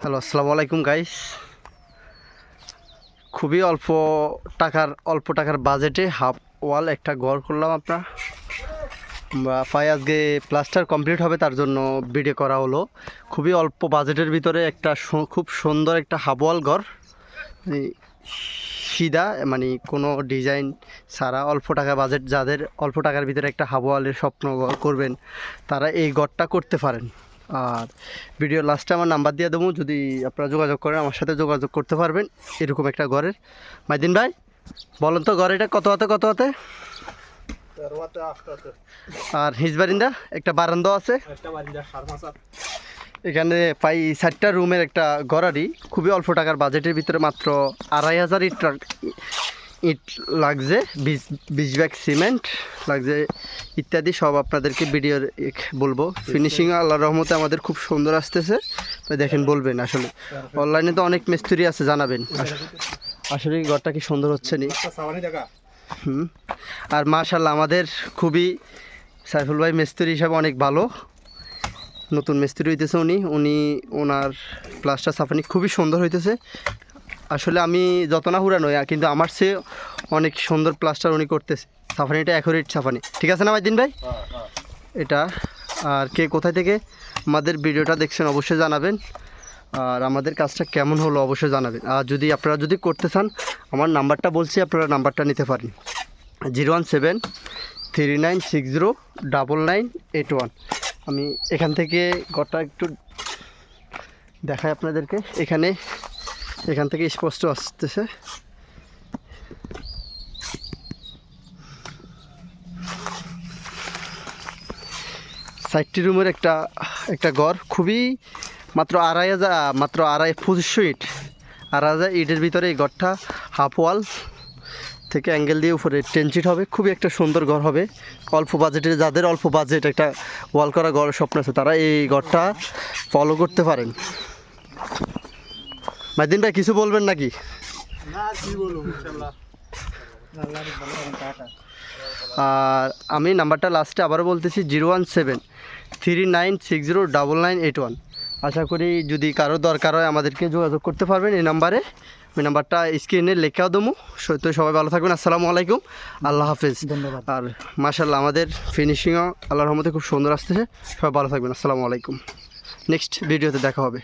Hello আসসালামু আলাইকুম guys খুবই অল্প টাকার অল্প টাকার বাজেটে হাফ ওয়াল একটা ঘর করলাম আপনার। পাই আজকে প্লাস্টার কমপ্লিট হবে, তার জন্য ভিডিও করা হলো। খুবই অল্প বাজেটের ভিতরে একটা খুব সুন্দর একটা হাফ ওয়াল ঘর। সিধা মানে কোনো ডিজাইন ছাড়া অল্প টাকা বাজেট যাদের অল্প টাকার ভিতরে একটা হাফ ওয়ালের স্বপ্ন করবেন, তারা এই ঘরটা করতে পারেন। আর ভিডিও লাস্টে আমার নাম্বার দিয়ে দেবো যদি আপনারা যোগাযোগ করেন আমার সাথে যোগাযোগ করতে পারবেন এরকম একটা ঘরের। মাইদিন ভাই বলেন তো ঘর এটা কত হাতে কত হাতে? আর হিজবারিন্দা একটা বারান্দা আছে। এখানে পাই চারটা রুমের একটা গড়ারি খুবই অল্প টাকার বাজেটের ভিতরে মাত্র আড়াই হাজার ইট ইট লাগছে বিশ বিশ ব্যাগ সিমেন্ট লাগছে ইত্যাদি সব আপনাদেরকে ভিডিওর বলব। ফিনিশিং আল্লাহ রহমতে আমাদের খুব সুন্দর আসতেছে। তো দেখেন বলবেন আসলে। অনলাইনে তো অনেক মিস্ত্রি আছে জানাবেন। আস- আসলে ঘরটা কি সুন্দর হচ্ছে নি? হুম। আর মাশাল্লাহ আমাদের খুবই সাইফুল ভাই মিস্ত্রি হিসাবে অনেক ভালো। নতুন মিস্ত্রি হইতেছে উনি। উনি ওনার প্লাস্টার সাফানি খুবই সুন্দর হইতেছে। আসলে আমি যত না হুরা নই কিন্তু আমার সে অনেক সুন্দর প্লাস্টার উনি করতেছে। সাফানিটা অ্যাকুরেট সাফানি ঠিক আছে না মাইদিন ভাই? এটা, আর কে কোথায় থেকে আমাদের ভিডিওটা দেখছেন অবশ্যই জানাবেন। আর আমাদের কাজটা কেমন হলো অবশ্যই জানাবেন। আর যদি আপনারা যদি করতে চান, আমার নাম্বারটা বলছি, আপনারা নাম্বারটা নিতে পারেন। Zero one seven three nine six zero double nine eight one. আমি এখান থেকে ঘরটা একটু দেখাই আপনাদেরকে। এখানে এখান থেকে স্পষ্ট আসতেছে। ষাটটি রুমের একটা একটা ঘর, খুবই মাত্র আড়াই হাজার, মাত্র আড়াই, পঁচিশশো ইট। আড়াই হাজার ইটের ভিতরে এই ঘরটা হাফ ওয়াল থেকে অ্যাঙ্গেল দিয়ে উপরে টেন সিট হবে। খুবই একটা সুন্দর ঘর হবে। অল্প বাজেটে যাদের অল্প বাজেট একটা ওয়াল করা ঘরের স্বপ্ন আছে, তারা এই ঘরটা ফলো করতে পারেন। মাইদিন ভাই কিছু বলবেন নাকি? আর আমি নাম্বারটা লাস্টে আবারও বলতেছি zero one seven three nine six zero double nine eight one. আশা করি যদি কারও দরকার হয় আমাদেরকে যোগাযোগ করতে পারবেন এই নাম্বারে। ওই নাম্বারটা স্ক্রিনে লেখাও দেবো। তো সবাই ভালো থাকবেন আসসালামু আলাইকুম। আল্লাহ হাফেজ। ধন্যবাদ। আর মাশাল্লাহ আমাদের ফিনিশিংও আল্লাহর রহমতে খুব সুন্দর আসতেছে। সবাই ভালো থাকবেন আসসালামু আলাইকুম। নেক্সট ভিডিওতে দেখা হবে।